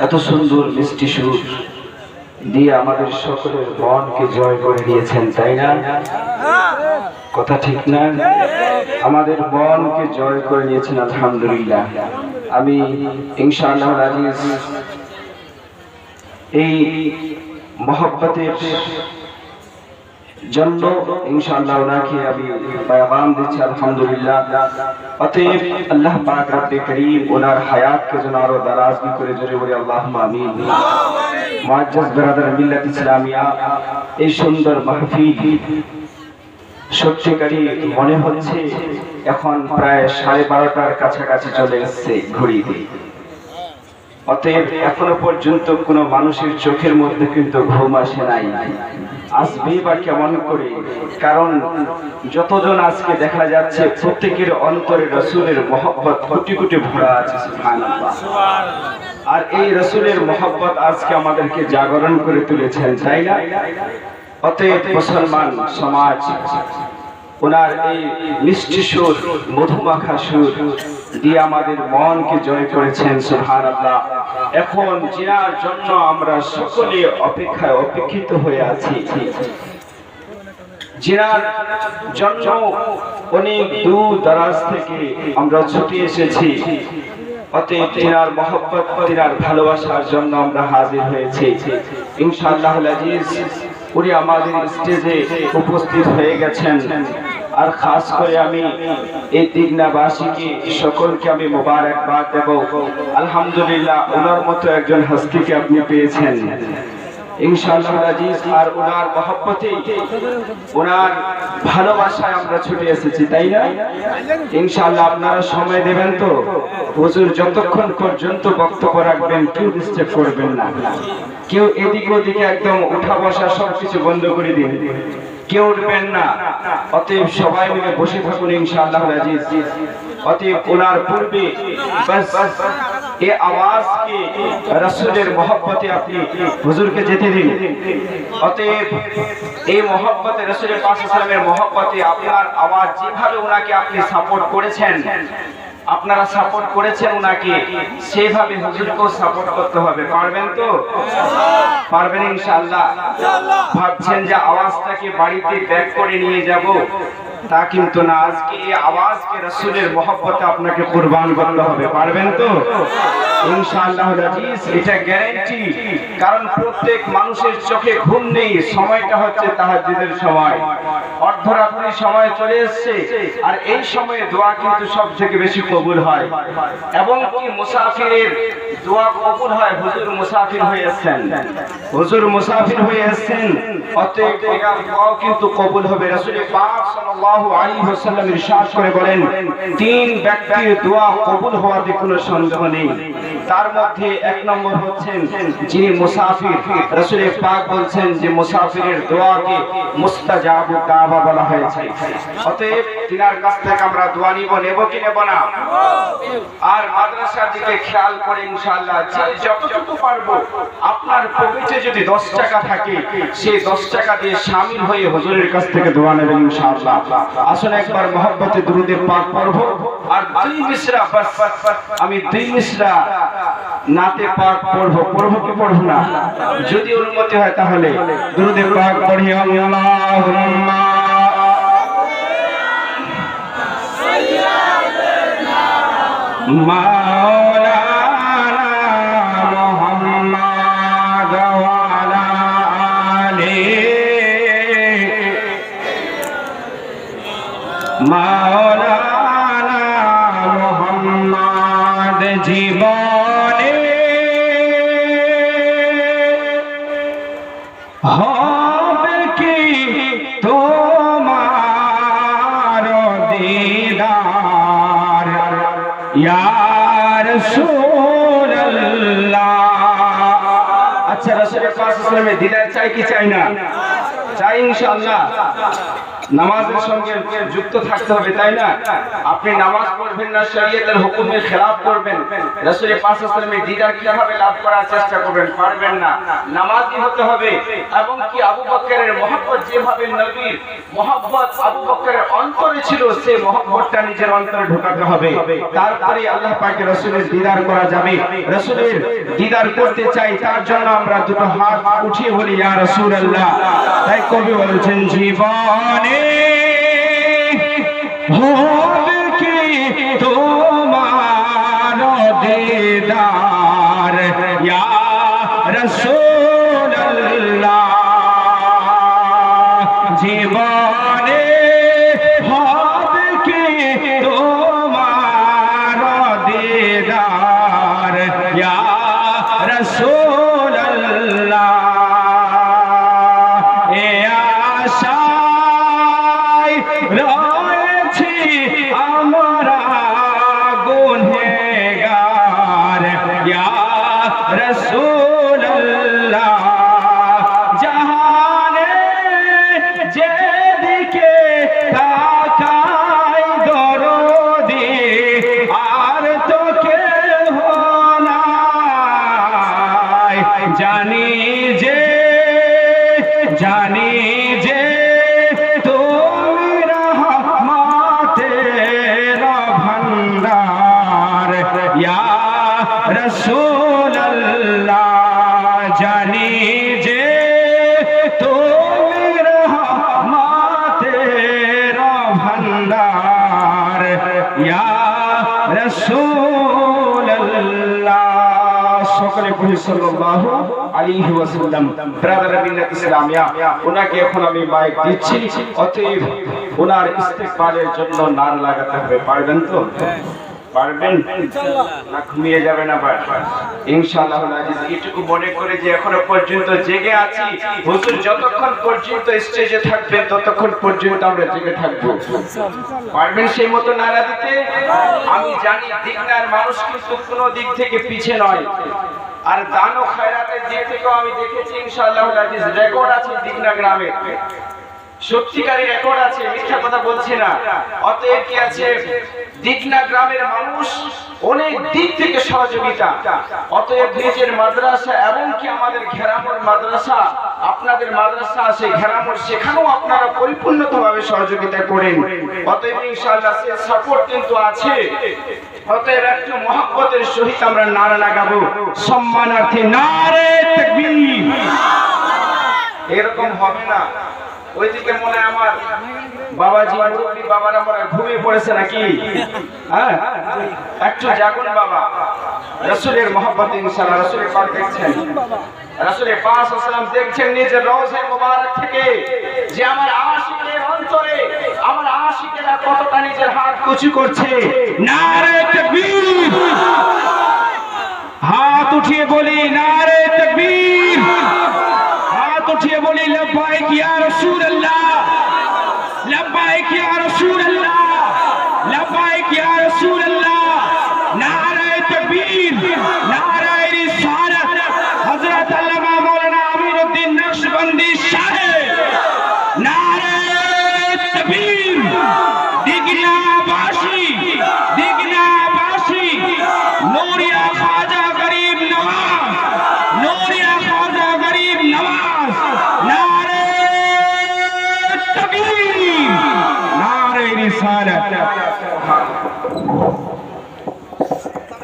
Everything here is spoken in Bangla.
এত সুন্দর মিষ্টি সুর দিয়ে আমাদের সকলের মনকে জয় করে দিয়েছেন, তাই না? কথা ঠিক না? আমাদের মনকে জয় করে নিয়েছেন, আলহামদুলিল্লাহ। আমি এই মহব্বতের জন্য ইনশাআল্লাহ ওনাকে আমি पैगाम দিচ্ছি আলহামদুলিল্লাহ অতএব আল্লাহ পাক রব্বে করিম ওনার হায়াতকে যেন আরো দারাজগি করে জোরে বলে আল্লাহুম্মা আমিন মুআজ্জাজ ব্রাদার মিল্লাত ইসলামিয়া এই সুন্দর মাহফিল সত্যিকারই মনে হচ্ছে এখন প্রায় সাড়ে বারোটার কাছাকাছি চলে এসছে ঘড়িতে অতএব এখনো পর্যন্ত কোনো মানুষের চোখের মধ্যে কিন্তু ঘুম আসে নাই আসবেই বা কেমন করে? কারণ যতজন আজকে দেখা যাচ্ছে, প্রত্যেকের অন্তরে রসুলের মহব্বত কোটি কোটি ভরা আছে আর এই রসুলের মহব্বত আজকে আমাদেরকে জাগরণ করে তুলেছেন, তাই না? অতএব মুসলমান সমাজ ওনার এই মিষ্টি সুর, মধুমাখা সুর দিয়ে আমাদের মনকে জয় করেছেন সুহান আল্লাহ এখন জিনার জন্য আমরা সকলে অপেক্ষায় অপেক্ষিত হয়ে আছি। অনেক দূর থেকে আমরা ছুটে এসেছি। অতএব ভালোবাসার জন্য আমরা হাজির হয়েছি। ইনশাআল্লাহ উনি আমাদের স্টেজে উপস্থিত হয়ে গেছেন। আর খাস করে আমি এই দিগনাবাসীকে সকলকে আমি মোবারকবাদ দেব। আলহামদুলিল্লাহ, ওনার মতো একজন হস্তিকে আপনি পেয়েছেন। আপনারা সময় দেবেন তো? যতক্ষণ পর্যন্ত বক্তব্য কেউ ডিস্টার্ব করবেন না। কেউ এদিক ওদিকে একদম উঠা বসা সবকিছু বন্ধ করে দিন। কেউ উঠবেন না। অতএব সবাই মিলে বসে থাকুন ইনশাআল্লাহ আজিজ। অতএব ওনার পূর্বে এ আওয়াজকে রাসূলের মহব্বতে আপনি হুজুরকে যেতে দিন। অতএব এই মহব্বতে রাসূলের পাক সাল্লামের মহব্বতে আপনার আওয়াজ যেভাবে ওনাকে আপনি সাপোর্ট করেছেন আপনারা সাপোর্ট করেছেন নাকি সেভাবে হুজুরকেও সাপোর্ট করতে হবে। পারবেন তো? পারবেন ইনশাল্লাহ ভাবছেন যে আওয়াজটাকে বাড়িতে ব্যাক করে নিয়ে যাব। তা কিন্তু না, আজকে এই আওয়াজকে রসুলের মহব্বতে আপনাকে কুরবান করতে হবে। পারবেন তো? ইনশাআল্লাহ আজিজ এটা গ্যারান্টি কারণ প্রত্যেক মানুষের চোখে ঘুম নেই সময়টা হচ্ছে তাহাজ্জুদের সময়। অর্ধরাত্রি সময় চলে এসেছে আর এই সময়ে দোয়া কিন্তু সব থেকে বেশি কবুল হয়। এবং কি মুসাফিরের দোয়া কবুল হয় হুজুর মুসাফির হয়ে এসেছেন। হুজুর মুসাফির হয়ে এসেছেন অতএব এনার দোয়াও কিন্তু কবুল হবে। রাসূল পাক সাল্লাল্লাহু আলাইহি ওয়াসাল্লাম ইরশাদ করে বলেন তিন ব্যক্তির দোয়া কবুল হওয়াতে কোনো সন্দেহ নেই। তার মধ্যে এক নম্বর হচ্ছেন যিনি মুসাফির। রাসূল পাক বলছেন যে মুসাফিরের দোয়াকে মুস্তাজাবু কাবা বলা হয়েছে। অতএব তিনার কাছ থেকে আমরা দোয়া নিব, নেব কি নেব না? আর মাদ্রাসার দিকে খেয়াল করে ইনশাআল্লাহ যতটুকু পারব, আপনার পকেটে যদি 10 টাকা থাকে, সেই 10 টাকা দিয়ে সামিল হয়ে হুজুরের কাছ থেকে দোয়া নেবেন ইনশাআল্লাহ। আসুন একবার মহব্বতে দুরুদে পাক পড়ব। আর দুই মিসরা আমি দুই মিসরা নাতে পাক পড়ব, পড়ব কি পড়ব না? যদি অনুমতি হয় তাহলে গুরুদেব পাক পড়ি আল্লাহুম্মা মাওলানা মুহাম্মাদ ওয়া পাশে দিদার চাই কি চাই না? চাই ইনশাআল্লাহ। নামাজের সঙ্গে যুক্ত থাকতে হবে, তাই না? আপনি নামাজ পড়বেন না, শরীয়তের হুকুমের খেলাফ করবেন। রাসূলের পাঁচ আসলামের দিদার কীভাবে লাভ করার চেষ্টা করবেন, পারবেন না। নামাজি হতে হবে, এবং কি আবু বকরের মহব্বত যেভাবে নবীর মহব্বত আবু বকরের অন্তরে ছিল সেই মহব্বতটা নিজের অন্তরে ঢোকাতে হবে। তারপরে আল্লাহ পাকের রাসূলের দিদার করা যাবে। রাসূলের দিদার করতে চাই, তার জন্য আমরা দুটো হাত উঠিয়ে বলি, ইয়া রাসূলুল্লাহ। তাই কবি বলেছেন, জীবনে হবে জানি যে জানি যে তুমি রহমাতের ভন্ডার ইয়া রাসূলুল্লাহ, জানি যে তুমি রহমাতের ভন্ডার ইয়া রাসূলুল্লাহ, সকলে পড়ি সাল্লাল্লাহু আলাইহি ওয়াসাল্লাম, ব্রাদার মিল্লাত ইসলামিয়া ওনাকে এখন আমি মাইক দিচ্ছি। অতএব ওনার ইস্তেকবালের জন্য নার লাগাতে হবে। পারবেন তো? পারবেন? না ঘুমিয়ে যাবেন আবার ইনশাআল্লাহ আজিজ এটুকু মনে করে যে এখনও পর্যন্ত জেগে আছি। হুজুর যতক্ষণ পর্যন্ত স্টেজে থাকবেন, ততক্ষণ পর্যন্ত আমরা জেগে থাকব। পারবেন সেই মতো নারা দিতে? আমি জানি দিকনার মানুষ কিন্তু কোনো দিক থেকে পিছে নয়। আর দান ও খায়রাতের দিক থেকেও আমি দেখেছি, ইনশাআল্লাহ রেকর্ড আছে দিকনা গ্রামে। সত্যিকারী রেকর্ড আছে, মিথ্যা কথা বলছি না। অতএব কি আছে দিকনা গ্রামের মানুষ অনেক দিক থেকে সহযোগিতা। অতএব নিজের মাদ্রাসা এবং কি আমাদের ঘেরামোর মাদ্রাসা, আপনাদের মাদ্রাসা আছে, ঘেরামোর সেখানেও আপনারা পরিপূর্ণভাবে সহযোগিতা করেন। অতএব ইনশাআল্লাহ সে সাপোর্ট কিন্তু আছে। অতএব একটু মহব্বতের সহিত আমরা নারা লাগাবো। সম্মানার্থে নারে তাকবীর। এরকম হবে না। ওইদিকে মনে হয় আমার বাবাজি, মুরব্বী বাবারা মনে ঘুমিয়ে পড়েছে নাকি? হ্যাঁ? একটু জাগুন বাবা। রসুলের মহব্বত ইনশাআল্লাহ, রসুলের পাক দেখছেন। রসুলের পাঁচ আসসালাম দেখছেন নিজের রওজে মোবারক থেকে যে আমার আশিকের অন্তরে আশিকেরা কতটা নিজের হাত কুচি করছে হাত উঠিয়ে বলি, নারে তাকবীর। হাত উঠিয়ে বলি লব্বাইক ইয়া রাসূল